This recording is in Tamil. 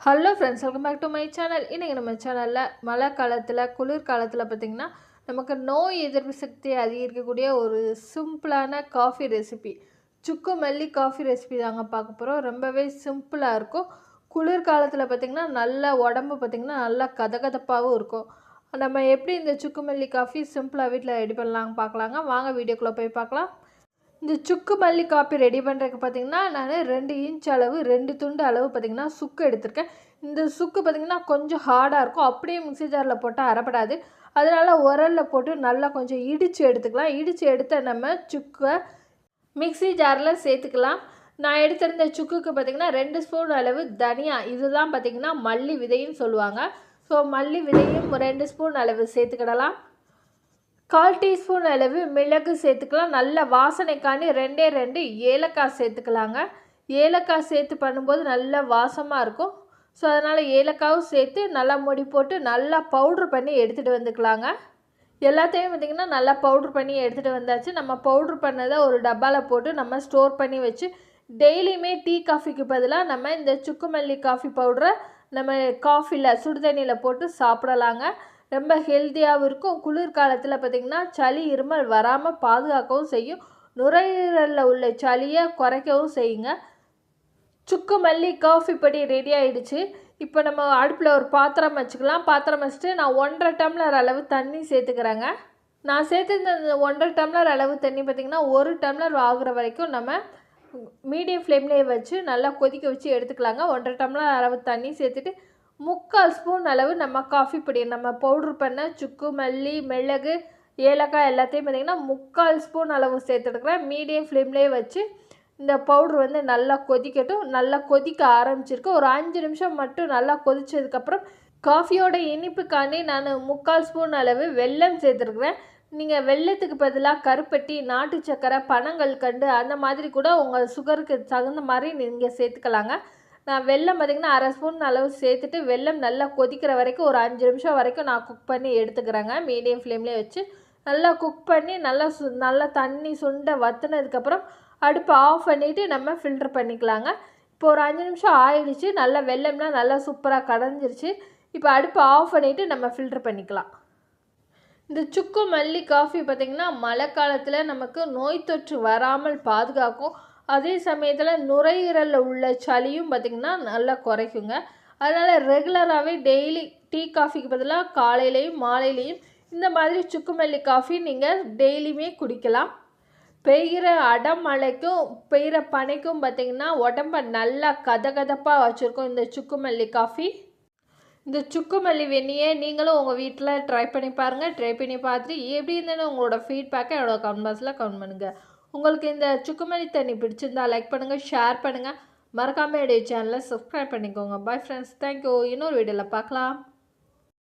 Hello friends welcome back to my channel இன்றைக்கி நம்ம சேனலில் மழை காலத்தில் குளிர் காலத்தில் பார்த்திங்கன்னா நமக்கு நோய் எதிர்ப்பு சக்தி அதிகரிக்கக்கூடிய ஒரு சிம்பிளான காஃபி ரெசிபி சுக்கு மல்லி காஃபி ரெசிபி தாங்க பார்க்க போகிறோம் ரொம்பவே சிம்பிளாக இருக்கும். குளிர் காலத்தில் பார்த்திங்கன்னா நல்ல உடம்பு பார்த்திங்கன்னா நல்லா கதகதப்பாகவும் இருக்கும். நம்ம எப்படி இந்த சுக்கு மல்லி காஃபி சிம்பிளாக வீட்டில் ரெடி பண்ணலாங்க பார்க்கலாங்க வாங்க வீடியோக்குள்ளே போய் பார்க்கலாம் இந்த சுக்கு மல்லி காப்பி ரெடி பண்ணுறதுக்கு பார்த்தீங்கன்னா நான் ரெண்டு இன்ச் அளவு ரெண்டு துண்டு அளவு பார்த்திங்கன்னா சுக்கு எடுத்திருக்கேன். இந்த சுக்கு பார்த்திங்கன்னா கொஞ்சம் ஹார்டாக இருக்கும். அப்படியே மிக்ஸி ஜாரில் போட்டால் அறப்படாது அதனால் உரலில் போட்டு நல்லா கொஞ்சம் இடித்து எடுத்துக்கலாம். இடித்து எடுத்த நம்ம சுக்கை மிக்சி ஜாரில் சேர்த்துக்கலாம். நான் எடுத்திருந்த சுக்குக்கு பார்த்திங்கன்னா ரெண்டு ஸ்பூன் அளவு தனியா இதுதான் பார்த்திங்கன்னா மல்லி விதைன்னு சொல்லுவாங்க. ஸோ மல்லி விதையும் ரெண்டு ஸ்பூன் அளவு சேர்த்துக்கிடலாம். கால் டீஸ்பூன் அளவு மிளகு சேர்த்துக்கலாம். நல்ல வாசனைக்காண்டி ரெண்டே ரெண்டு ஏலக்காய் சேர்த்துக்கலாங்க. ஏலக்காய் சேர்த்து பண்ணும்போது நல்ல வாசமாக இருக்கும். ஸோ அதனால் ஏலக்காயும் சேர்த்து நல்லா முடி போட்டு நல்லா பவுட்ரு பண்ணி எடுத்துகிட்டு வந்துக்கலாங்க. எல்லாத்தையும் பார்த்திங்கன்னா நல்லா பவுட்ரு பண்ணி எடுத்துகிட்டு வந்தாச்சு. நம்ம பவுட்ரு பண்ணதை ஒரு டப்பாவில் போட்டு நம்ம ஸ்டோர் பண்ணி வச்சு டெய்லியுமே டீ காஃபிக்கு பதிலாக நம்ம இந்த சுக்குமல்லி காஃபி பவுடரை நம்ம காஃபியில் சுடுதண்ணியில் போட்டு சாப்பிடலாங்க. ரொம்ப ஹெல்த்தியாகவும் இருக்கும். குளிர் காலத்தில் பார்த்திங்கன்னா சளி இருமல் வராமல் பாதுகாக்கவும் செய்யும். நுரையீரலில் உள்ள சளியை குறைக்கவும் செய்யுங்க. சுக்கு மல்லி காஃபி பொடி ரெடி ஆகிடுச்சு இப்போ நம்ம அடுப்பில் ஒரு பாத்திரம் வச்சுக்கலாம். பாத்திரம் வச்சுட்டு நான் ஒன்றரை டம்ளர் அளவு தண்ணி சேர்த்துக்கிறேங்க. நான் சேர்த்துருந்த ஒன்றரை டம்ளர் அளவு தண்ணி பார்த்திங்கன்னா ஒரு டம்ளர் ஆகுற வரைக்கும் நம்ம மீடியம் ஃப்ளேம்லேயே வச்சு நல்லா கொதிக்க வச்சு எடுத்துக்கலாங்க. ஒன்றரை டம்ளர் அளவு தண்ணி சேர்த்துட்டு முக்கால் ஸ்பூன் அளவு நம்ம காஃபி பொடி நம்ம பவுட்ரு பண்ண சுக்கு மல்லி மிளகு ஏலக்காய் எல்லாத்தையும் பார்த்திங்கன்னா முக்கால் ஸ்பூன் அளவு சேர்த்துருக்குறேன் மீடியம் ஃப்ளேம்லேயே வச்சு இந்த பவுட்ரு வந்து நல்லா கொதிக்கட்டும். நல்லா கொதிக்க ஆரம்பிச்சிருக்கு. ஒரு அஞ்சு நிமிஷம் மட்டும் நல்லா கொதிச்சதுக்கப்புறம் காஃபியோட இனிப்புக்காண்டி நான் முக்கால் ஸ்பூன் அளவு வெல்லம் சேர்த்துருக்குறேன். நீங்கள் வெள்ளத்துக்கு பதிலாக கருப்பட்டி நாட்டு சக்கரை பனங்கள் கண்டு அந்த மாதிரி கூட உங்கள் சுகருக்கு தகுந்த மாதிரி நீங்கள் சேர்த்துக்கலாங்க. நான் வெல்லம் பார்த்திங்கன்னா அரை ஸ்பூன் அளவு சேர்த்துட்டு வெல்லம் நல்லா கொதிக்கிற வரைக்கும் ஒரு அஞ்சு நிமிஷம் வரைக்கும் நான் குக் பண்ணி எடுத்துக்கிறேங்க. மீடியம் ஃப்ளேம்லேயே வச்சு நல்லா குக் பண்ணி நல்லா சு நல்லா தண்ணி சுண்ட வத்துனதுக்கப்புறம் அடுப்பை ஆஃப் பண்ணிவிட்டு நம்ம ஃபில்டர் பண்ணிக்கலாங்க. இப்போ ஒரு அஞ்சு நிமிஷம் ஆயிடுச்சு நல்லா வெள்ளம்லாம் நல்லா சூப்பராக கடைஞ்சிருச்சு இப்போ அடுப்பை ஆஃப் பண்ணிவிட்டு நம்ம ஃபில்டர் பண்ணிக்கலாம். இந்த சுக்கு மல்லி காஃபி பார்த்திங்கன்னா மழை காலத்தில் நமக்கு நோய் தொற்று வராமல் பாதுகாக்கும். அதே சமயத்தில் நுரையீரலில் உள்ள சளியும் பார்த்திங்கன்னா நல்லா குறைக்குங்க. அதனால் ரெகுலராகவே டெய்லி டீ காஃபிக்கு பதிலாக காலையிலையும் மாலையிலையும் இந்த மாதிரி சுக்குமல்லி காஃபி நீங்கள் டெய்லியுமே குடிக்கலாம். பெய்கிற அடமழைக்கும் பெய்கிற பனைக்கும் பார்த்திங்கன்னா உடம்ப நல்லா கதகதப்பாக வச்சுருக்கோம் இந்த சுக்குமல்லி காஃபி. இந்த சுக்குமல்லி வெண்ணியை நீங்களும் உங்கள் வீட்டில் ட்ரை பண்ணி பாருங்கள் ட்ரை பண்ணி பார்த்துட்டு எப்படி இருந்தேன்னு உங்களோட ஃபீட்பேக்கை என்னோட கமெண்ட் பாக்ஸில் கமெண்ட் பண்ணுங்கள் உங்களுக்கு இந்த சுக்குமணி தண்ணி பிடிச்சிருந்தா லைக் பண்ணுங்கள் ஷேர் பண்ணுங்கள் மறக்காமல் என்னுடைய சேனலை சப்ஸ்கிரைப் பண்ணிக்கோங்க. பாய் ஃப்ரெண்ட்ஸ் தேங்க்யூ இன்னொரு வீடியோவில் பார்க்கலாம்.